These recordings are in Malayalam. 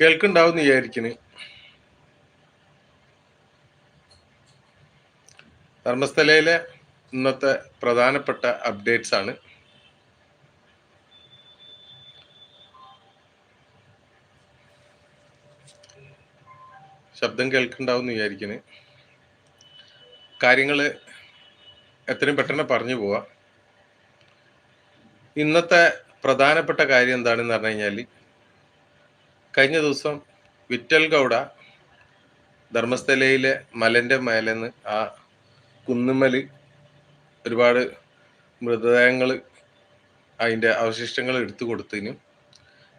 കേൾക്കുണ്ടാവും വിചാരിക്കണ്. ധർമ്മസ്ഥലയിലെ ഇന്നത്തെ പ്രധാനപ്പെട്ട അപ്ഡേറ്റ്സ് ആണ്. ശബ്ദം കേൾക്കുന്നുണ്ടാവും വിചാരിക്കണ്. കാര്യങ്ങൾ എത്രയും പെട്ടെന്ന് പറഞ്ഞു പോവാ. ഇന്നത്തെ പ്രധാനപ്പെട്ട കാര്യം എന്താണെന്ന് പറഞ്ഞു കഴിഞ്ഞാൽ കഴിഞ്ഞ ദിവസം വിറ്റൽ ഗൗഡ ധർമ്മസ്ഥലയിലെ മലന്റെ മേലെന്ന് ആ കുന്നുമ്മൽ ഒരുപാട് മൃതദേഹങ്ങൾ അതിന്റെ അവശിഷ്ടങ്ങൾ എടുത്തു കൊടുത്തതിനും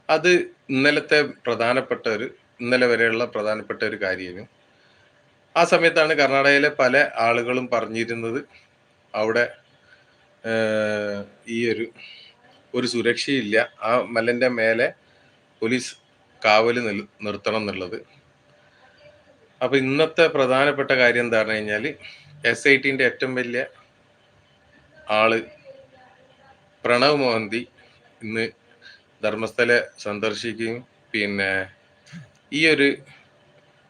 അത് ഇന്നലത്തെ പ്രധാനപ്പെട്ട ഒരു ഇന്നലെ വരെയുള്ള പ്രധാനപ്പെട്ട ഒരു കാര്യനും ആ സമയത്താണ് കർണാടകയിലെ പല ആളുകളും പറഞ്ഞിരുന്നത് അവിടെ ഈ ഒരു ഒരു സുരക്ഷയില്ല. ആ മലന്റെ മേലെ പോലീസ് കാവൽ നിൽ- നിർത്തണം എന്നുള്ളത്. അപ്പോൾ ഇന്നത്തെ പ്രധാനപ്പെട്ട കാര്യം എന്താ പറഞ്ഞു കഴിഞ്ഞാൽ എസ് ഐ ടിന്റെ ഏറ്റവും വലിയ ആൾ പ്രണവ് മോഹന്തി ഇന്ന് ധർമ്മസ്ഥലെ സന്ദർശിക്കുകയും പിന്നെ ഈ ഒരു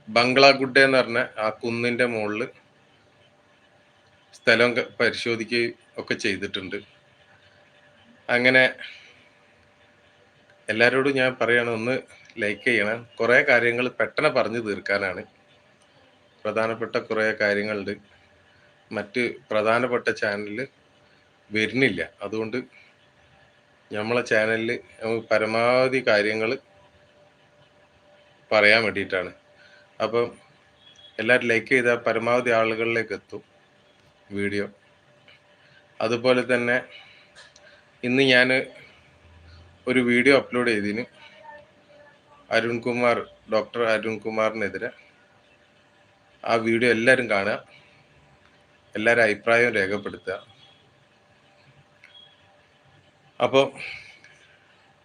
ബംഗ്ലാഗുഡ എന്ന് പറഞ്ഞ ആ കുന്നിന്റെ മുകളിൽ സ്ഥലം പരിശോധിക്കുകയും ഒക്കെ ചെയ്തിട്ടുണ്ട്. അങ്ങനെ എല്ലാവരോടും ഞാൻ പറയണം ഒന്ന് ലൈക്ക് ചെയ്യണം. കുറേ കാര്യങ്ങൾ പെട്ടെന്ന് പറഞ്ഞു തീർക്കാനാണ്. പ്രധാനപ്പെട്ട കുറേ കാര്യങ്ങളുണ്ട്. മറ്റ് പ്രധാനപ്പെട്ട ചാനലിൽ വരുന്നില്ല. അതുകൊണ്ട് നമ്മളെ ചാനലിൽ പരമാവധി കാര്യങ്ങൾ പറയാൻ വേണ്ടിയിട്ടാണ്. അപ്പം എല്ലാവരും ലൈക്ക് ചെയ്താൽ പരമാവധി ആളുകളിലേക്ക് എത്തും വീഡിയോ. അതുപോലെ തന്നെ ഇന്ന് ഞാൻ ഒരു വീഡിയോ അപ്ലോഡ് ചെയ്തിന് അരുൺകുമാർ ഡോക്ടർ അരുൺകുമാറിനെതിരെ ആ വീഡിയോ എല്ലാവരും കാണുക. എല്ലാവരും അഭിപ്രായം രേഖപ്പെടുത്തുക. അപ്പോൾ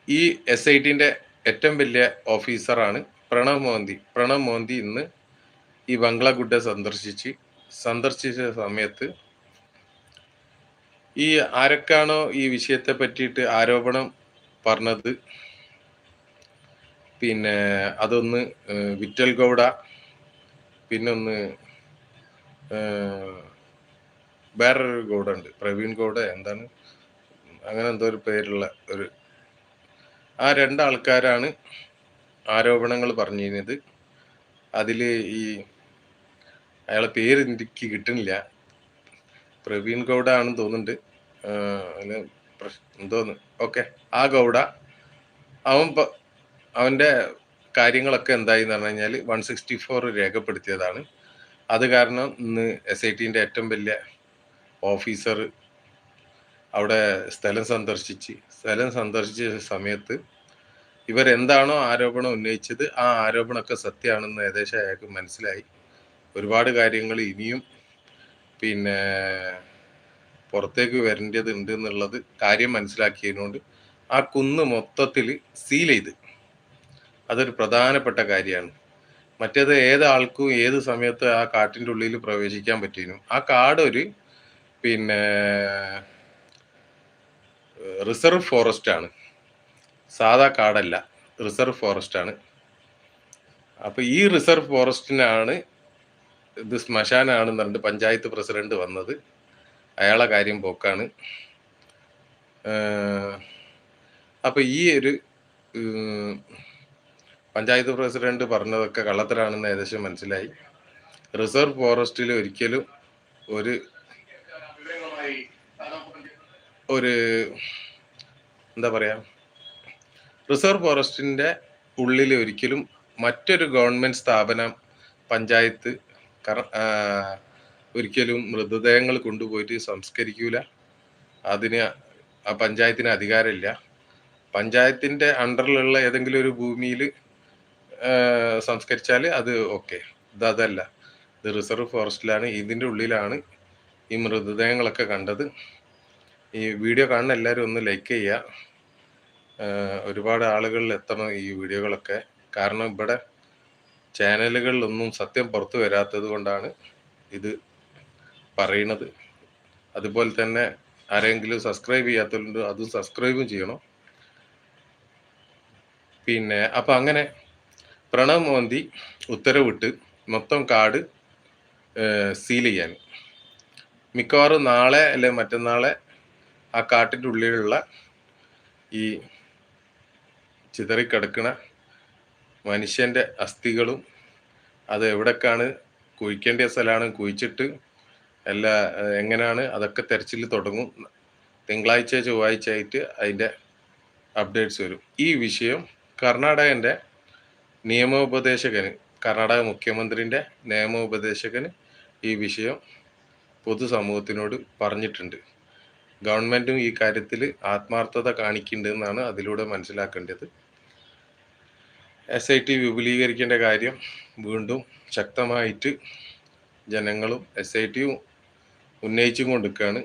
ഈ എസ് ഐ ടിന്റെ ഏറ്റവും വലിയ ഓഫീസറാണ് പ്രണവ് മോന്തി. പ്രണവ് മോന്തി ഇന്ന് ഈ ബംഗ്ലാഗുഡ സന്ദർശിച്ച് സന്ദർശിച്ച സമയത്ത് ഈ ആരൊക്കെയാണോ ഈ വിഷയത്തെ പറ്റിയിട്ട് ആരോപണം പറഞ്ഞത് പിന്നെ അതൊന്ന് വിറ്റൽ ഗൗഡ പിന്നൊന്ന് വേറൊരു ഗൗഡ ഉണ്ട് പ്രവീൺ ഗൗഡ എന്താണ്? അങ്ങനെ എന്തോ ഒരു പേരുള്ള ഒരു ആ രണ്ടാൾക്കാരാണ് ആരോപണങ്ങൾ പറഞ്ഞിരുന്നത്. അതിൽ ഈ അയാളെ പേര് എനിക്ക് കിട്ടുന്നില്ല. പ്രവീൺ ഗൗഡ ആണെന്ന് തോന്നുന്നുണ്ട് അതിന് പ്രശ്നം എന്തോന്ന്? ഓക്കെ ആ ഗൗഡ അവൻ അവന്റെ കാര്യങ്ങളൊക്കെ എന്തായി എന്ന് പറഞ്ഞു കഴിഞ്ഞാൽ വൺ സിക്സ്റ്റി ഫോർ രേഖപ്പെടുത്തിയതാണ്. അത് കാരണം ഇന്ന് എസ് ഐ ടിന്റെ ഏറ്റവും വലിയ ഓഫീസർ അവിടെ സ്ഥലം സന്ദർശിച്ച് സ്ഥലം സന്ദർശിച്ച സമയത്ത് ഇവരെന്താണോ ആരോപണം ഉന്നയിച്ചത് ആ ആരോപണമൊക്കെ സത്യമാണെന്ന് ഏകദേശം അയാൾക്ക് മനസ്സിലായി. ഒരുപാട് കാര്യങ്ങൾ ഇനിയും പിന്നെ പുറത്തേക്ക് വരേണ്ടത് ഉണ്ട് എന്നുള്ളത് കാര്യം മനസ്സിലാക്കിയതുകൊണ്ട് ആ കുന്ന് മൊത്തത്തിൽ സീൽ ചെയ്ത്. അതൊരു പ്രധാനപ്പെട്ട കാര്യമാണ്. മറ്റേത് ഏതാൾക്കും ഏത് സമയത്ത് ആ കാട്ടിന്റെ ഉള്ളിൽ പ്രവേശിക്കാൻ പറ്റിയിരുന്നു ആ കാട് ഒരു പിന്നെ റിസർവ് ഫോറസ്റ്റ് ആണ്. സാധാ കാടല്ല റിസർവ് ഫോറസ്റ്റ് ആണ്. അപ്പൊ ഈ റിസർവ് ഫോറസ്റ്റിനാണ് ഇത് ശ്മശാനാണെന്ന് പറഞ്ഞിട്ട് പഞ്ചായത്ത് പ്രസിഡന്റ് വന്നത്. അയാളെ കാര്യം പോക്കാണ്. അപ്പോൾ അപ്പൊ ഈ ഒരു പഞ്ചായത്ത് പ്രസിഡന്റ് പറഞ്ഞതൊക്കെ കള്ളത്തരാണെന്ന് ഏകദേശം മനസ്സിലായി. റിസർവ് ഫോറസ്റ്റിൽ ഒരിക്കലും ഒരു ഒരു എന്താ പറയാ റിസർവ് ഫോറസ്റ്റിന്റെ ഉള്ളിൽ ഒരിക്കലും മറ്റൊരു ഗവൺമെന്റ് സ്ഥാപനം പഞ്ചായത്ത് ഒരിക്കലും മൃതദേഹങ്ങൾ കൊണ്ടുപോയിട്ട് സംസ്കരിക്കൂല. അതിന് ആ പഞ്ചായത്തിന് അധികാരമില്ല. പഞ്ചായത്തിന്റെ അണ്ടറിലുള്ള ഏതെങ്കിലും ഒരു ഭൂമിയിൽ സംസ്കരിച്ചാൽ അത് ഓക്കെ. ഇത് അതല്ല. ഇത് റിസർവ് ഫോറസ്റ്റിലാണ്. ഇതിന്റെ ഉള്ളിലാണ് ഈ മൃതദേഹങ്ങളൊക്കെ കണ്ടത്. ഈ വീഡിയോ കാണുന്ന എല്ലാവരും ഒന്ന് ലൈക്ക് ചെയ്യുക ഒരുപാട് ആളുകളിൽ എത്തണം ഈ വീഡിയോകളൊക്കെ. കാരണം ഇവിടെ ചാനലുകളിലൊന്നും സത്യം പുറത്തു വരാത്തത് കൊണ്ടാണ് ഇത് പറയണത് അതുപോലെ തന്നെ ആരെങ്കിലും സബ്സ്ക്രൈബ് ചെയ്യാത്തവരുണ്ട് അതും സബ്സ്ക്രൈബും ചെയ്യണം. പിന്നെ അപ്പം അങ്ങനെ പ്രണവ് മോന്തി ഉത്തരവിട്ട് മൊത്തം കാട് സീൽ ചെയ്യാൻ. മിക്കവാറും നാളെ അല്ലെ മറ്റന്നാളെ ആ കാട്ടിന്റെ ഉള്ളിലുള്ള ഈ ചിതറിക്കിടക്കണ മനുഷ്യന്റെ അസ്ഥികളും അത് എവിടേക്കാണ് കുഴിക്കേണ്ട സ്ഥലമാണ് കുഴിച്ചിട്ട് എല്ലാ എങ്ങനെയാണ് അതൊക്കെ തെരച്ചിൽ തുടങ്ങും. തിങ്കളാഴ്ച ചൊവ്വാഴ്ച ആയിട്ട് അതിന്റെ അപ്ഡേറ്റ്സ് വരും. ഈ വിഷയം കർണാടകന്റെ നിയമോപദേശകന് കർണാടക മുഖ്യമന്ത്രിന്റെ നിയമോപദേശകന് ഈ വിഷയം പൊതുസമൂഹത്തിനോട് പറഞ്ഞിട്ടുണ്ട്. ഗവൺമെന്റും ഈ കാര്യത്തിൽ ആത്മാർത്ഥത കാണിക്കുന്നുണ്ടെന്നാണ് അതിലൂടെ മനസ്സിലാക്കേണ്ടത്. എസ് ഐ ടി വിപുലീകരിക്കേണ്ട കാര്യം വീണ്ടും ശക്തമായിട്ട് ജനങ്ങളും എസ് ഐ ടിയും ഉന്നയിച്ചും കൊണ്ടിരിക്കുകയാണ്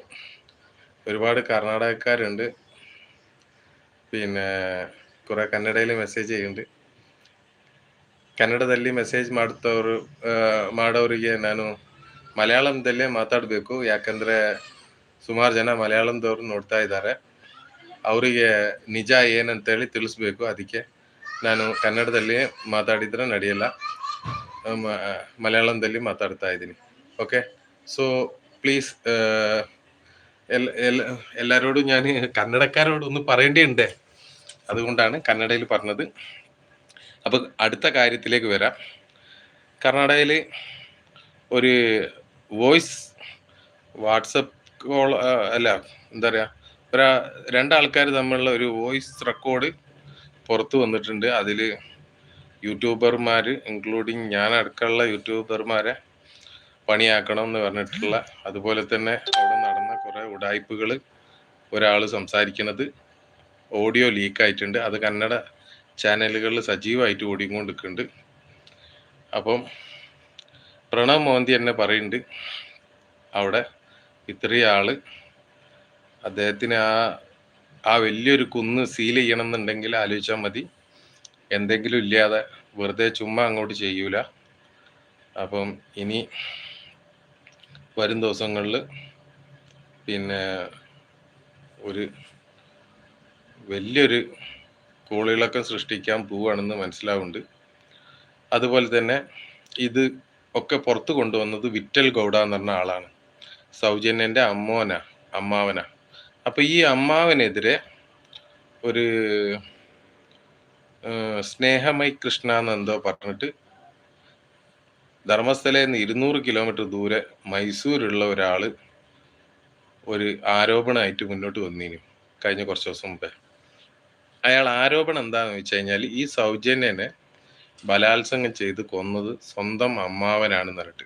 ഒരുപാട് കർണാടകക്കാരുണ്ട്. പിന്നെ കുറേ കന്നഡയിൽ മെസ്സേജ് ചെയ്യുന്നുണ്ട്. ಕನ್ನಡದಲ್ಲಿ ಮೆಸೇಜ್ ಮಾಡ್ತವ್ರು ಆ, ಮಾಡೋರಿಗೆ ನಾನು ಮಲಯಾಳಂದಲ್ಲೇ ಮಾತಾಡಬೇಕು ಯಾಕಂದ್ರೆ ಸುಮಾರು ಜನ ಮಲಯಾಳಂದವ್ರು ನೋಡ್ತಾ ಇದ್ದಾರೆ ಅವರಿಗೆ ನಿಜ ಏನಂತೇಳಿ ತಿಳಿಸ್ಬೇಕು ಅದಕ್ಕೆ ನಾನು ಕನ್ನಡದಲ್ಲಿ ಮಾತಾಡಿದ್ರೆ ನಡೆಯಲ್ಲ ಮ- ಮಲಯಾಳಂದಲ್ಲಿ ಮಾತಾಡ್ತಾ ಇದ್ದೀನಿ ಓಕೆ ಸೊ പ്ലീസ് എല്ലാവരോടും ഞാൻ കന്നഡക്കാരോട് ഒന്ന് പറയേണ്ടിയുണ്ട് അതുകൊണ്ടാണ് കന്നഡയിൽ പറഞ്ഞത് അപ്പോൾ അടുത്ത കാര്യത്തിലേക്ക് വരാം. കർണാടകയിൽ ഒരു വോയിസ് വാട്സപ്പ് കോൾ അല്ല എന്താ പറയുക ഒരു രണ്ടാൾക്കാർ തമ്മിലുള്ള ഒരു വോയിസ് റെക്കോർഡ് പുറത്തു വന്നിട്ടുണ്ട്. അതിൽ യൂട്യൂബർമാർ ഇൻക്ലൂഡിങ് ഞാൻ അടക്കമുള്ള യൂട്യൂബർമാരെ പണിയാക്കണം എന്ന് പറഞ്ഞിട്ടുള്ള അതുപോലെ തന്നെ അവിടെ നടന്ന കുറേ ഉടായ്പകൾ ഒരാൾ സംസാരിക്കുന്നത് ഓഡിയോ ലീക്ക് ആയിട്ടുണ്ട് അത് കന്നഡ ചാനലുകളിൽ സജീവമായിട്ട് ഓടിക്കൊണ്ടിരിക്കുന്നുണ്ട്. അപ്പം പ്രണവ് മോന്തി എന്നെ പറയുന്നുണ്ട്. അവിടെ ഇത്രയും ആൾ അദ്ദേഹത്തിന് ആ ആ വലിയൊരു കുന്ന് സീൽ ചെയ്യണം എന്നുണ്ടെങ്കിൽ ആലോചിച്ചാൽ മതി. എന്തെങ്കിലും ഇല്ലാതെ വെറുതെ ചുമ്മാ അങ്ങോട്ട് ചെയ്യൂല. അപ്പം ഇനി വരും ദിവസങ്ങളിൽ പിന്നെ ഒരു വലിയൊരു കോളിളക്കം സൃഷ്ടിക്കാൻ പോവുകയാണെന്ന് മനസ്സിലാവുന്നുണ്ട്. അതുപോലെ തന്നെ ഇത് ഒക്കെ പുറത്ത് കൊണ്ടുവന്നത് വിറ്റൽ ഗൗഡ എന്ന് പറഞ്ഞ ആളാണ്. സൗജന്യന്റെ അമ്മോന അമ്മാവന. അപ്പൊ ഈ അമ്മാവനെതിരെ ഒരു സ്നേഹമൈ കൃഷ്ണ എന്നെന്തോ പറഞ്ഞിട്ട് ധർമ്മസ്ഥലയിൽ നിന്ന് ഇരുന്നൂറ് കിലോമീറ്റർ ദൂരെ മൈസൂരുള്ള ഒരാൾ ഒരു ആരോപണമായിട്ട് മുന്നോട്ട് വന്നിനു കഴിഞ്ഞ കുറച്ച് ദിവസം മുമ്പേ. അയാൾ ആരോപണം എന്താണെന്ന് വെച്ച് കഴിഞ്ഞാൽ ഈ സൗജന്യനെ ബലാത്സംഗം ചെയ്ത് കൊന്നത് സ്വന്തം അമ്മാവനാണെന്ന് പറഞ്ഞിട്ട്.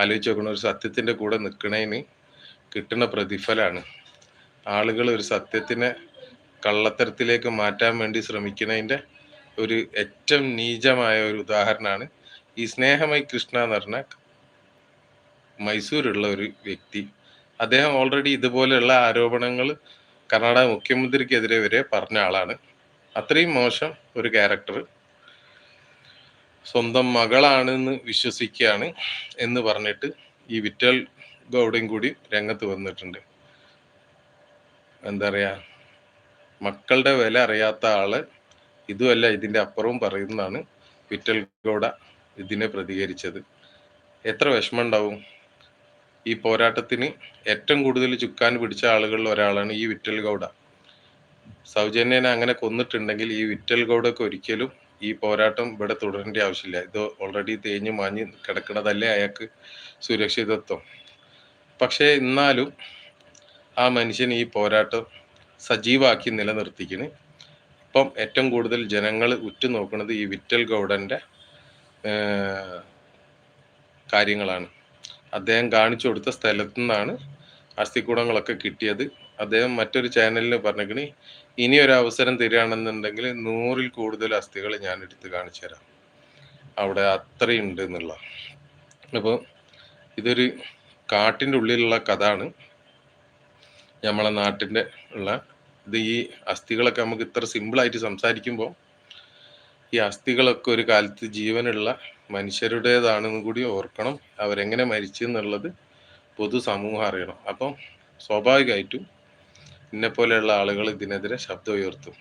ആലോചിച്ച് നോക്കണം ഒരു സത്യത്തിന്റെ കൂടെ നിൽക്കണേന് കിട്ടുന്ന പ്രതിഫലമാണ് ആളുകൾ ഒരു സത്യത്തിനെ കള്ളത്തരത്തിലേക്ക് മാറ്റാൻ വേണ്ടി ശ്രമിക്കുന്നതിന്റെ ഒരു ഏറ്റവും നീചമായ ഒരു ഉദാഹരണമാണ് ഈ സ്നേഹമൈ കൃഷ്ണ എന്ന് പറഞ്ഞ മൈസൂരുള്ള ഒരു വ്യക്തി. അദ്ദേഹം ഓൾറെഡി ഇതുപോലെയുള്ള ആരോപണങ്ങൾ കർണാടക മുഖ്യമന്ത്രിക്കെതിരെ വരെ പറഞ്ഞ ആളാണ്. അത്രയും മോശം ഒരു ക്യാരക്ടർ സ്വന്തം മകളാണെന്ന് വിശ്വസിക്കുകയാണ് എന്ന് പറഞ്ഞിട്ട് ഈ വിറ്റൽ ഗൗഡയും കൂടി രംഗത്ത് വന്നിട്ടുണ്ട്. എന്താ പറയുക മക്കളുടെ വില അറിയാത്ത ആൾ ഇതുമല്ല ഇതിന്റെ അപ്പുറവും പറയുന്നതാണ് വിറ്റൽ ഗൗഡ ഇതിനെ പ്രതികരിച്ചത്. എത്ര വിഷമം ഉണ്ടാവും. ഈ പോരാട്ടത്തിന് ഏറ്റവും കൂടുതൽ ചുക്കാൻ പിടിച്ച ആളുകളിൽ ഒരാളാണ് ഈ വിറ്റൽ ഗൗഡ. സൗജന്യനെ അങ്ങനെ കൊന്നിട്ടുണ്ടെങ്കിൽ ഈ വിറ്റൽ ഗൗഡക്ക് ഒരിക്കലും ഈ പോരാട്ടം ഇവിടെ തുടരേണ്ട ആവശ്യമില്ല. ഇത് ഓൾറെഡി തേഞ്ഞു മാഞ്ഞ് കിടക്കുന്നതല്ലേ അയാൾക്ക് സുരക്ഷിതത്വം. പക്ഷേ എന്നാലും ആ മനുഷ്യൻ ഈ പോരാട്ടം സജീവാക്കി നിലനിർത്തിക്കണ്. ഇപ്പം ഏറ്റവും കൂടുതൽ ജനങ്ങൾ ഉറ്റുനോക്കുന്നത് ഈ വിറ്റൽ ഗൗഡന്റെ കാര്യങ്ങളാണ്. അദ്ദേഹം കാണിച്ചു കൊടുത്ത സ്ഥലത്തു നിന്നാണ് അസ്ഥികൂടങ്ങളൊക്കെ കിട്ടിയത്. അദ്ദേഹം മറ്റൊരു ചാനലിന് പറഞ്ഞിരിക്കണി ഇനി ഒരു അവസരം തരികയാണെന്നുണ്ടെങ്കിൽ നൂറിൽ കൂടുതൽ അസ്ഥികൾ ഞാൻ എടുത്ത് കാണിച്ചു തരാം. അവിടെ അത്രയുണ്ട് എന്നുള്ള. അപ്പോൾ ഇതൊരു കാട്ടിന്റെ ഉള്ളിലുള്ള കഥയാണ്. നമ്മളെ നാട്ടിന്റെ ഉള്ള ഇത് ഈ അസ്ഥികളൊക്കെ നമുക്ക് ഇത്ര സിമ്പിളായിട്ട് സംസാരിക്കുമ്പോൾ ഈ അസ്ഥികളൊക്കെ ഒരു കാലത്ത് ജീവനുള്ള മനുഷ്യരുടേതാണെന്ന് കൂടി ഓർക്കണം. അവരെങ്ങനെ മരിച്ചു എന്നുള്ളത് പൊതുസമൂഹം അറിയണം. അപ്പം സ്വാഭാവികമായിട്ടും എന്നെ പോലെയുള്ള ആളുകൾ ഇതിനെതിരെ ശബ്ദം ഉയർത്തും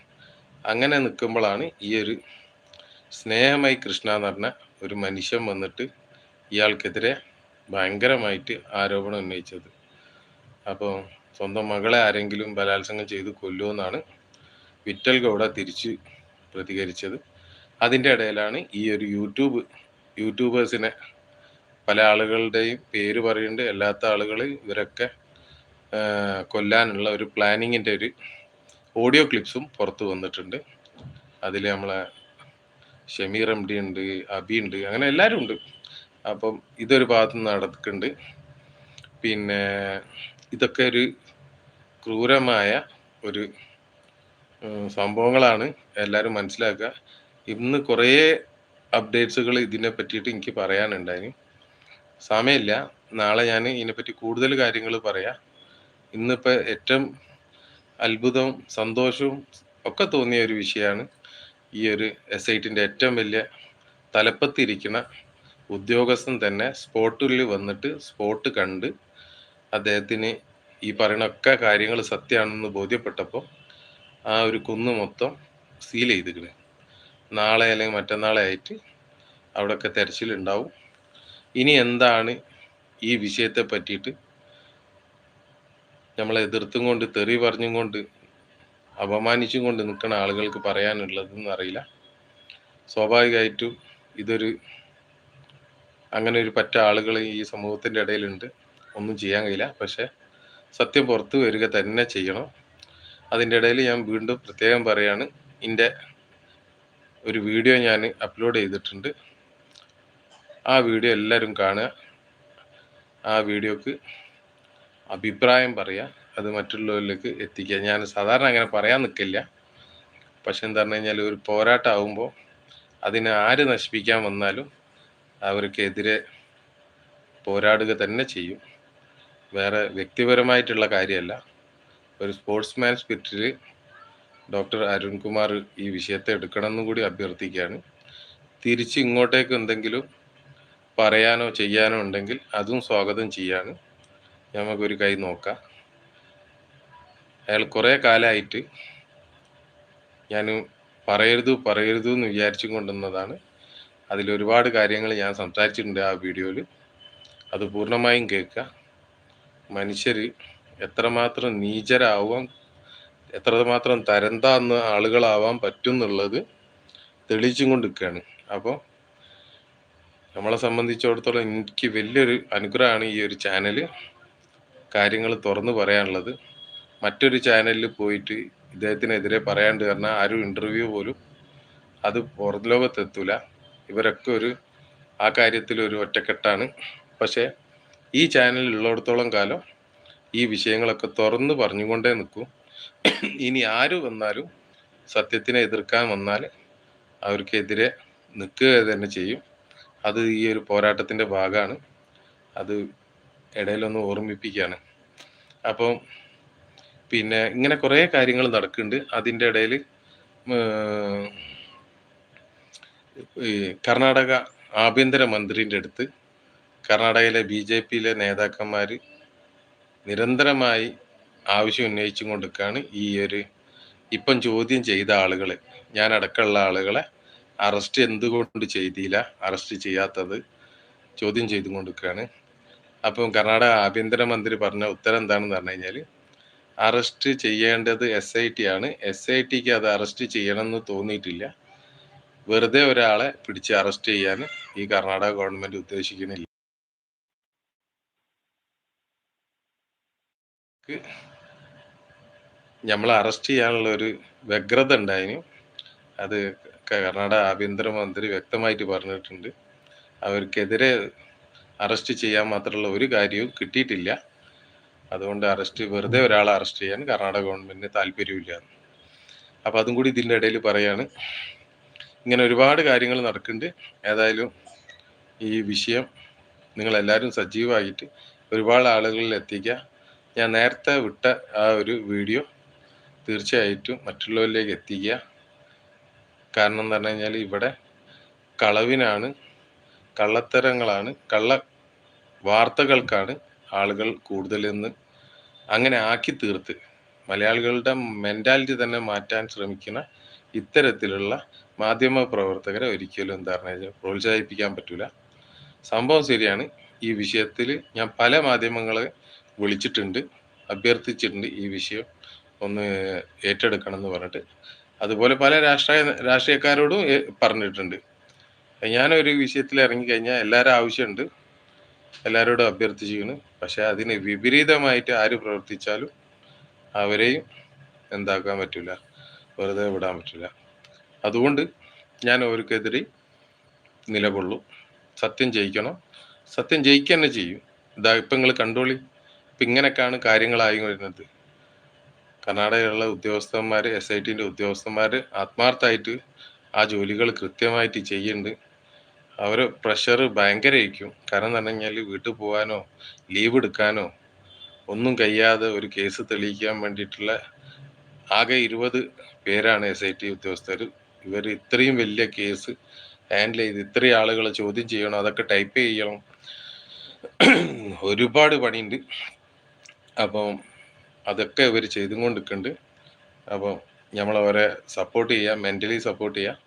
അങ്ങനെ നിൽക്കുമ്പോഴാണ് ഈ ഒരു സ്നേഹമായി കൃഷ്ണ എന്ന് പറഞ്ഞ ഒരു മനുഷ്യൻ വന്നിട്ട് ഇയാൾക്കെതിരെ ഭയങ്കരമായിട്ട് ആരോപണം ഉന്നയിച്ചത്. അപ്പോൾ സ്വന്തം മകളെ ആരെങ്കിലും ബലാത്സംഗം ചെയ്ത് കൊല്ലുമെന്നാണ് വിറ്റൽ ഗൗഡ തിരിച്ച് പ്രതികരിച്ചത്. അതിന്റെ ഇടയിലാണ് ഈ ഒരു യൂട്യൂബ് യൂട്യൂബേഴ്സിനെ പല ആളുകളുടെയും പേര് പറയുന്നുണ്ട് അല്ലാത്ത ആളുകൾ ഇവരൊക്കെ കൊല്ലാനുള്ള ഒരു പ്ലാനിങ്ങിന്റെ ഒരു ഓഡിയോ ക്ലിപ്സും പുറത്ത് വന്നിട്ടുണ്ട്. അതിൽ നമ്മളെ ഷമീർ എം ഡി ഉണ്ട് അബി ഉണ്ട് അങ്ങനെ എല്ലാവരും ഉണ്ട്. അപ്പം ഇതൊരു ഭാഗത്ത് നടക്കുന്നുണ്ട്. പിന്നെ ഇതൊക്കെ ഒരു ക്രൂരമായ ഒരു സംഭവങ്ങളാണ് എല്ലാവരും മനസ്സിലാക്കുക. ഇന്ന് കുറേ അപ്ഡേറ്റ്സുകൾ ഇതിനെ പറ്റിയിട്ട് എനിക്ക് പറയാനുണ്ടായിന്. സമയമില്ല. നാളെ ഞാൻ ഇതിനെപ്പറ്റി കൂടുതൽ കാര്യങ്ങൾ പറയാം. ഇന്നിപ്പോൾ ഏറ്റവും അത്ഭുതവും സന്തോഷവും ഒക്കെ തോന്നിയ ഒരു വിഷയമാണ് ഈ ഒരു എസ് ഏറ്റവും വലിയ തലപ്പത്തിരിക്കുന്ന ഉദ്യോഗസ്ഥൻ തന്നെ സ്പോട്ടിൽ വന്നിട്ട് സ്പോട്ട് കണ്ട് അദ്ദേഹത്തിന് ഈ പറയുന്ന ഒക്കെ കാര്യങ്ങൾ സത്യമാണെന്ന് ബോധ്യപ്പെട്ടപ്പോൾ ആ ഒരു കുന്ന് മൊത്തം സീൽ ചെയ്തിക്കണ് നാളെ അല്ലെങ്കിൽ മറ്റന്നാളെ ആയിട്ട് അവിടെയൊക്കെ തെരച്ചിലുണ്ടാവും. ഇനി എന്താണ് ഈ വിഷയത്തെ പറ്റിയിട്ട് നമ്മളെ എതിർത്തും കൊണ്ട് തെറി പറഞ്ഞും കൊണ്ട് അപമാനിച്ചും കൊണ്ട് നിൽക്കുന്ന ആളുകൾക്ക് പറയാനുള്ളതെന്ന് അറിയില്ല. സ്വാഭാവികമായിട്ടും ഇതൊരു അങ്ങനെ ഒരു പറ്റ ആളുകൾ ഈ സമൂഹത്തിന്റെ ഇടയിലുണ്ട്. ഒന്നും ചെയ്യാൻ കഴിയില്ല. പക്ഷേ സത്യം പുറത്തു വരിക തന്നെ ചെയ്യണം. അതിന്റെ ഇടയിൽ ഞാൻ വീണ്ടും പ്രത്യേകം പറയാണ്. എന്റെ ഒരു വീഡിയോ ഞാൻ അപ്ലോഡ് ചെയ്തിട്ടുണ്ട്. ആ വീഡിയോ എല്ലാവരും കാണുക. ആ വീഡിയോക്ക് അഭിപ്രായം പറയുക. അത് മറ്റുള്ളവരിലേക്ക് എത്തിക്കുക. ഞാൻ സാധാരണ അങ്ങനെ പറയാൻ നിൽക്കില്ല. പക്ഷെ എന്താ പറഞ്ഞു കഴിഞ്ഞാൽ ഒരു പോരാട്ടമാകുമ്പോൾ അതിനെ ആര് നശിപ്പിക്കാൻ വന്നാലും അവർക്കെതിരെ പോരാടുക തന്നെ ചെയ്യും. വേറെ വ്യക്തിപരമായിട്ടുള്ള കാര്യമല്ല. ഒരു സ്പോർട്സ്മാൻ സ്പിരിറ്റിൽ ഡോക്ടർ അരുൺകുമാർ ഈ വിഷയത്തെ എടുക്കണമെന്നും കൂടി അഭ്യർത്ഥിക്കുകയാണ്. തിരിച്ച് ഇങ്ങോട്ടേക്ക് എന്തെങ്കിലും പറയാനോ ചെയ്യാനോ ഉണ്ടെങ്കിൽ അതും സ്വാഗതം ചെയ്യാണ്. നമുക്കൊരു കൈ നോക്കാം. അയാൾ കുറേ കാലമായിട്ട് ഞാൻ പറയരുത് പറയരുത് എന്ന് വിചാരിച്ചും കൊണ്ടുവന്നതാണ്. അതിലൊരുപാട് കാര്യങ്ങൾ ഞാൻ സംസാരിച്ചിട്ടുണ്ട് ആ വീഡിയോയിൽ. അത് പൂർണമായും കേൾക്കുക. മനുഷ്യർ എത്രമാത്രം നീചരാവാൻ എത്രമാത്രം തരന്താന്ന് ആളുകളാവാൻ പറ്റും എന്നുള്ളത് തെളിയിച്ചും കൊണ്ടിരിക്കുകയാണ്. അപ്പോൾ നമ്മളെ സംബന്ധിച്ചിടത്തോളം എനിക്ക് വലിയൊരു അനുഗ്രഹമാണ് ഈ ഒരു ചാനൽ കാര്യങ്ങൾ തുറന്നു പറയാനുള്ളത്. മറ്റൊരു ചാനലിൽ പോയിട്ട് ഇദ്ദേഹത്തിനെതിരെ പറയാണ്ട് പറഞ്ഞാൽ ആരും ഇന്റർവ്യൂ പോലും അത് പുറം ലോകത്തെത്തൂല ഇവരൊക്കെ ഒരു ആ കാര്യത്തിൽ ഒരു ഒറ്റക്കെട്ടാണ്. പക്ഷേ ഈ ചാനലിൽ ഉള്ളിടത്തോളം കാലം ഈ വിഷയങ്ങളൊക്കെ തുറന്ന് പറഞ്ഞുകൊണ്ടേ നിൽക്കും. ഇനി ആര് വന്നാലും സത്യത്തിനെ എതിർക്കാൻ വന്നാൽ അവർക്കെതിരെ നിൽക്കുക തന്നെ ചെയ്യും. അത് ഈ ഒരു പോരാട്ടത്തിന്റെ ഭാഗമാണ്. അത് ഇടയിലൊന്ന് ഓർമ്മിപ്പിക്കുകയാണ്. അപ്പം പിന്നെ ഇങ്ങനെ കുറേ കാര്യങ്ങൾ നടക്കുന്നുണ്ട്. അതിന്റെ ഇടയിൽ കർണാടക ആഭ്യന്തര മന്ത്രിന്റെ അടുത്ത് കർണാടകയിലെ ബി ജെ പിയിലെ നേതാക്കന്മാർ നിരന്തരമായി ആവശ്യം ഉന്നയിച്ചും കൊടുക്കുകയാണ് ഈ ഒരു ഇപ്പം ചോദ്യം ചെയ്ത ആളുകൾ ഞാൻ അടക്കമുള്ള ആളുകളെ അറസ്റ്റ് എന്തുകൊണ്ട് ചെയ്തില്ല അറസ്റ്റ് ചെയ്യാത്തത് ചോദ്യം ചെയ്തു കൊടുക്കുകയാണ് അപ്പം കർണാടക ആഭ്യന്തരമന്ത്രി പറഞ്ഞ ഉത്തരം എന്താണെന്ന് പറഞ്ഞു കഴിഞ്ഞാൽ അറസ്റ്റ് ചെയ്യേണ്ടത് എസ് ഐ ടി ആണ്. എസ് ഐ ടിക്ക് അത് അറസ്റ്റ് ചെയ്യണമെന്ന് തോന്നിയിട്ടില്ല. വെറുതെ ഒരാളെ പിടിച്ച് അറസ്റ്റ് ചെയ്യാൻ ഈ കർണാടക ഗവൺമെന്റ് ഉദ്ദേശിക്കുന്നില്ല. നമ്മൾ അറസ്റ്റ് ചെയ്യാനുള്ള ഒരു വ്യഗ്രത ഉണ്ടായിന്. അത് കർണാടക ആഭ്യന്തരമന്ത്രി വ്യക്തമായിട്ട് പറഞ്ഞിട്ടുണ്ട്. അവർക്കെതിരെ അറസ്റ്റ് ചെയ്യാൻ മാത്രമുള്ള ഒരു കാര്യവും കിട്ടിയിട്ടില്ല. അതുകൊണ്ട് അറസ്റ്റ് വെറുതെ ഒരാളെ അറസ്റ്റ് ചെയ്യാൻ കർണാടക ഗവൺമെന്റിന് താല്പര്യമില്ല. അപ്പം അതും കൂടി ഇതിന്റെ ഇടയിൽ പറയാണ്. ഇങ്ങനെ ഒരുപാട് കാര്യങ്ങൾ നടക്കുന്നുണ്ട്. ഏതായാലും ഈ വിഷയം നിങ്ങളെല്ലാവരും സജീവമായിട്ട് ഒരുപാട് ആളുകളിൽ എത്തിക്കുക. ഞാൻ നേരത്തെ വിട്ട ആ ഒരു വീഡിയോ തീർച്ചയായിട്ടും മറ്റുള്ളവരിലേക്ക് എത്തിക്കുക. കാരണം എന്ന് പറഞ്ഞു കഴിഞ്ഞാൽ ഇവിടെ കളവിനാണ് കള്ളത്തരങ്ങളാണ് കള്ള വാർത്തകൾക്കാണ് ആളുകൾ കൂടുതലെന്ന് അങ്ങനെ ആക്കി തീർത്ത്. മലയാളികളുടെ മെന്റാലിറ്റി തന്നെ മാറ്റാൻ ശ്രമിക്കുന്ന ഇത്തരത്തിലുള്ള മാധ്യമ പ്രവർത്തകരെ ഒരിക്കലും എന്താ പറഞ്ഞു കഴിഞ്ഞാൽ പ്രോത്സാഹിപ്പിക്കാൻ പറ്റൂല. സംഭവം ശരിയാണ്. ഈ വിഷയത്തിൽ ഞാൻ പല മാധ്യമങ്ങളെ വിളിച്ചിട്ടുണ്ട് അഭ്യർത്ഥിച്ചിട്ടുണ്ട് ഈ വിഷയം. ഒന്ന് ഏറ്റെടുക്കണം എന്ന് പറഞ്ഞിട്ട്. അതുപോലെ പല രാഷ്ട്രീയ രാഷ്ട്രീയക്കാരോടും പറഞ്ഞിട്ടുണ്ട്. ഞാനൊരു വിഷയത്തിൽ ഇറങ്ങിക്കഴിഞ്ഞാൽ എല്ലാവരും ആവശ്യമുണ്ട്. എല്ലാവരോടും അഭ്യർത്ഥിച്ചിരിക്കുന്നു. പക്ഷെ അതിന് വിപരീതമായിട്ട് ആര് പ്രവർത്തിച്ചാലും അവരെയും എന്താക്കാൻ പറ്റില്ല. വെറുതെ വിടാൻ പറ്റില്ല. അതുകൊണ്ട് ഞാൻ അവർക്കെതിരെ നിലകൊള്ളും. സത്യം ജയിക്കണം. സത്യം ജയിക്കുക തന്നെ ചെയ്യും. ഇതാ ഇപ്പം നിങ്ങൾ കണ്ടോളി. ഇപ്പം ഇങ്ങനെയൊക്കെയാണ് കാര്യങ്ങളായി വരുന്നത്. കർണാടകയിലുള്ള ഉദ്യോഗസ്ഥന്മാർ എസ് ഐ ടിന്റെ ഉദ്യോഗസ്ഥന്മാർ ആത്മാർത്ഥമായിട്ട് ആ ജോലികൾ കൃത്യമായിട്ട് ചെയ്യുന്നുണ്ട് അവർ പ്രഷർ ഭയങ്കരമായിരിക്കും കാരണം എന്ന് പറഞ്ഞു കഴിഞ്ഞാൽ വീട്ടിൽ പോകാനോ ലീവ് എടുക്കാനോ ഒന്നും കഴിയാതെ ഒരു കേസ് തെളിയിക്കാൻ വേണ്ടിയിട്ടുള്ള ആകെ ഇരുപത് പേരാണ് എസ് ഐ ടി ഉദ്യോഗസ്ഥർ ഇവർ ഇത്രയും വലിയ കേസ് ഹാൻഡിൽ ചെയ്ത് ഇത്രയും ആളുകളെ ചോദ്യം ചെയ്യണം അതൊക്കെ ടൈപ്പ് ചെയ്യണം. ഒരുപാട് പണിയുണ്ട്. അപ്പം അതൊക്കെ ഇവർ ചെയ്തും കൊണ്ടിരിക്കുന്നുണ്ട് അപ്പം അവരെ സപ്പോർട്ട് ചെയ്യുക മെന്റലി സപ്പോർട്ട് ചെയ്യുക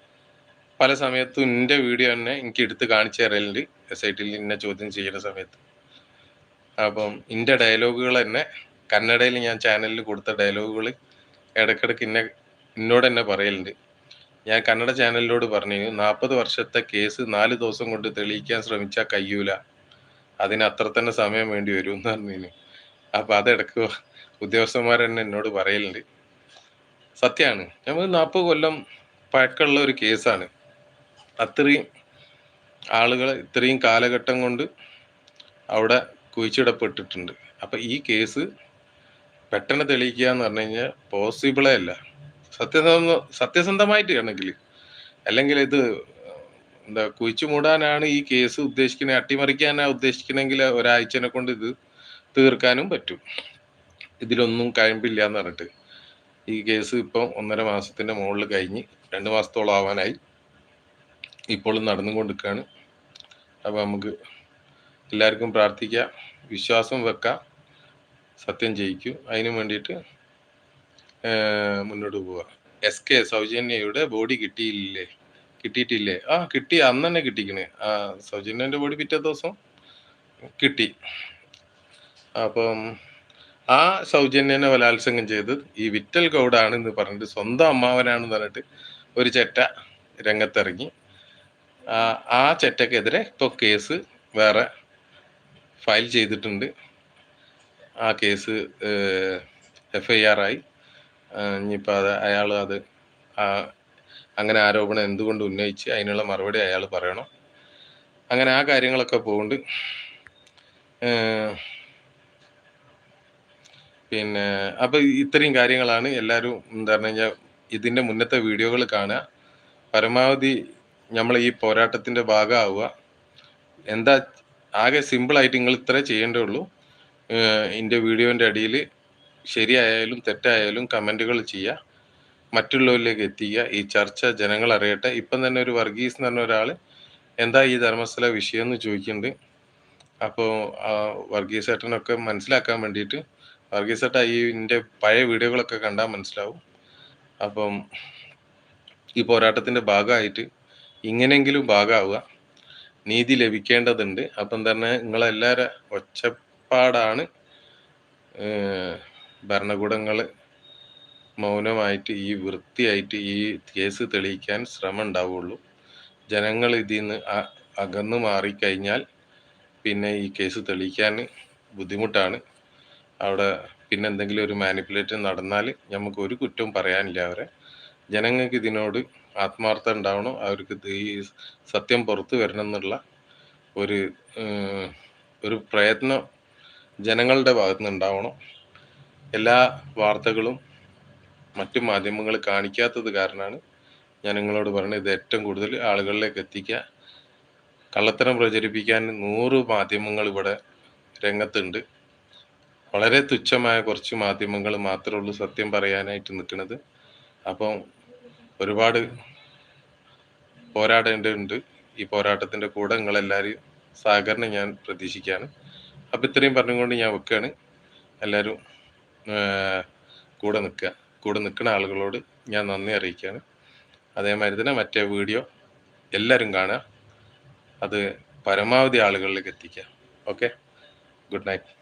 പല സമയത്തും എന്റെ വീഡിയോ തന്നെ എനിക്ക് എടുത്ത് കാണിച്ചു തരലുണ്ട്. എസ് ഐ ടിയിൽ എന്നെ ചോദ്യം ചെയ്യുന്ന സമയത്ത്. അപ്പം എന്റെ ഡയലോഗുകൾ തന്നെ കന്നഡയിൽ ഞാൻ ചാനലിൽ കൊടുത്ത ഡയലോഗുകൾ ഇടയ്ക്കിടയ്ക്ക് എന്നെ എന്നോട് തന്നെ പറയലുണ്ട്. ഞാൻ കന്നഡ ചാനലിനോട് പറഞ്ഞു നാൽപ്പത് വർഷത്തെ കേസ് നാല് ദിവസം കൊണ്ട് തെളിയിക്കാൻ ശ്രമിച്ചാൽ കഴിയൂല അതിന് അത്ര തന്നെ സമയം വേണ്ടി വരും എന്ന് പറഞ്ഞു അപ്പം അതിടക്ക് ഉദ്യോഗസ്ഥന്മാർ തന്നെ എന്നോട് പറയലുണ്ട്. സത്യമാണ് നമ്മൾ നാൽപ്പത് കൊല്ലം പഴക്കമുള്ള ഒരു കേസാണ്. അത്രയും ആളുകൾ ഇത്രയും കാലഘട്ടം കൊണ്ട് അവിടെ കുഴിച്ചിടപ്പെട്ടിട്ടുണ്ട്. അപ്പം ഈ കേസ് പെട്ടെന്ന് തെളിയിക്കുക എന്ന് പറഞ്ഞു കഴിഞ്ഞാൽ പോസിബിളേ അല്ല. സത്യസന്ധ സത്യസന്ധമായിട്ട് ആണെങ്കിൽ അല്ലെങ്കിൽ ഇത് എന്താ കുഴിച്ചു മൂടാനാണ് ഈ കേസ് ഉദ്ദേശിക്കുന്നത് അട്ടിമറിക്കാനാണ് ഉദ്ദേശിക്കണമെങ്കിൽ ഒരാഴ്ചനെ കൊണ്ട് ഇത് തീർക്കാനും പറ്റും. ഇതിലൊന്നും കഴിമ്പില്ല എന്ന് പറഞ്ഞിട്ട്. ഈ കേസ് ഇപ്പം ഒന്നര മാസത്തിന്റെ മുകളിൽ കഴിഞ്ഞ് രണ്ട് മാസത്തോളം ആവാനായി. ഇപ്പോൾ നടന്നുകൊണ്ടിരിക്കുകയാണ്. അപ്പോൾ നമുക്ക് എല്ലാവർക്കും പ്രാർത്ഥിക്കാം. വിശ്വാസം വെക്കാം. സത്യം ജയിക്കും. അതിനു വേണ്ടിയിട്ട് മുന്നോട്ട് പോവുക. എസ് കെ സൗജന്യയുടെ ബോഡി കിട്ടിയില്ലേ? കിട്ടിയിട്ടില്ലേ? ആ കിട്ടി. അന്ന് തന്നെ കിട്ടിക്കണ്. ആ സൗജന്യന്റെ ബോഡി പിറ്റേ ദിവസം കിട്ടി. അപ്പം ആ സൗജന്യനെ ബലാത്സംഗം ചെയ്ത് ഈ വിറ്റൽ ഗൗഡാണ് എന്ന് പറഞ്ഞിട്ട് സ്വന്തം അമ്മാവനാണെന്ന് പറഞ്ഞിട്ട് ഒരു ചെറ്റ രംഗത്തിറങ്ങി. ആ ചെറ്റക്കെതിരെ ഇപ്പോൾ കേസ് വേറെ ഫയൽ ചെയ്തിട്ടുണ്ട്. ആ കേസ് എഫ് ഐ ആർ ആയി ഇനിയിപ്പോൾ അത് അയാൾ അത് അങ്ങനെ ആരോപണം എന്തുകൊണ്ട് ഉന്നയിച്ച് അതിനുള്ള മറുപടി അയാൾ പറയണം. അങ്ങനെ ആ കാര്യങ്ങളൊക്കെ പോകുന്നുണ്ട് പിന്നെ അപ്പൊ ഇത്രയും കാര്യങ്ങളാണ് എല്ലാവരും എന്താ പറഞ്ഞു കഴിഞ്ഞാൽ ഇതിന്റെ മുന്നത്തെ വീഡിയോകൾ കാണുക. പരമാവധി നമ്മൾ ഈ പോരാട്ടത്തിന്റെ ഭാഗമാവുക. എന്താ ആകെ സിമ്പിൾ ആയിട്ട് നിങ്ങൾ ഇത്രേ ചെയ്യേണ്ടേ ഉള്ളൂ. എന്റെ വീഡിയോന്റെ അടിയിൽ ശരിയായാലും തെറ്റായാലും കമന്റുകൾ ചെയ്യുക. മറ്റുള്ളവരിലേക്ക് എത്തിക്കുക. ഈ ചർച്ച ജനങ്ങൾ അറിയട്ടെ. ഇപ്പം തന്നെ ഒരു വർഗീസ് എന്ന് പറഞ്ഞ ഒരാൾ എന്താ ഈ ധർമ്മസ്ഥല വിഷയം എന്ന് ചോദിക്കുന്നുണ്ട്. അപ്പോൾ വർഗീസ് ഏട്ടനൊക്കെ മനസ്സിലാക്കാൻ വേണ്ടിയിട്ട് വർഗീസ് ഏട്ട ഈ പഴയ വീഡിയോകളൊക്കെ കണ്ടാൽ മനസ്സിലാവും. അപ്പം ഈ പോരാട്ടത്തിന്റെ ഭാഗമായിട്ട് ഇങ്ങനെയെങ്കിലും ഭാഗമാവുക. നീതി ലഭിക്കേണ്ടതുണ്ട്. അപ്പം തന്നെ നിങ്ങളെല്ലാവരും ഒച്ചപ്പാടാണ് ഭരണകൂടങ്ങൾ മൗനമായിട്ട് ഈ വൃത്തിയായിട്ട് ഈ കേസ് തെളിയിക്കാൻ ശ്രമം ഉണ്ടാവുള്ളൂ ജനങ്ങൾ ഇതിൽ നിന്ന് അകന്നു മാറിക്കഴിഞ്ഞാൽ പിന്നെ ഈ കേസ് തെളിയിക്കാൻ ബുദ്ധിമുട്ടാണ്. അവിടെ പിന്നെ എന്തെങ്കിലും ഒരു മാനിപ്പുലേറ്റ് നടന്നാൽ നമുക്ക് ഒരു കുറ്റവും പറയാനില്ല അവരെ. ജനങ്ങൾക്ക് ഇതിനോട് ആത്മാർത്ഥം ഉണ്ടാവണം. അവർക്ക് ഈ സത്യം പുറത്തു വരണം എന്നുള്ള ഒരു ഒരു പ്രയത്നം ജനങ്ങളുടെ ഭാഗത്തു നിന്നുണ്ടാവണം എല്ലാ വാർത്തകളും മറ്റു മാധ്യമങ്ങൾ കാണിക്കാത്തത് കാരണമാണ് ഞാൻ നിങ്ങളോട് പറയുന്നത് ഇത് ഏറ്റവും കൂടുതൽ ആളുകളിലേക്ക് എത്തിക്കുക. കള്ളത്തരം പ്രചരിപ്പിക്കാൻ നൂറ് മാധ്യമങ്ങൾ ഇവിടെ രംഗത്തുണ്ട്. വളരെ തുച്ഛമായ കുറച്ച് മാധ്യമങ്ങൾ മാത്രമേ ഉള്ളൂ സത്യം പറയാനായിട്ട് നിൽക്കുന്നത്. അപ്പം ഒരുപാട് പോരാടേണ്ടതുണ്ട്. ഈ പോരാട്ടത്തിന്റെ കൂടെ നിങ്ങളെല്ലാവരും സഹകരണം ഞാൻ പ്രതീക്ഷിക്കുകയാണ്. അപ്പം ഇത്രയും പറഞ്ഞുകൊണ്ട് ഞാൻ വെക്കുകയാണ്. എല്ലാവരും കൂടെ നിൽക്കുക. കൂടെ നിൽക്കുന്ന ആളുകളോട് ഞാൻ നന്ദി അറിയിക്കുകയാണ്. അതേമാതിരി തന്നെ മറ്റേ വീഡിയോ എല്ലാവരും കാണുക. അത് പരമാവധി ആളുകളിലേക്ക് എത്തിക്കുക. ഓക്കെ? Good night.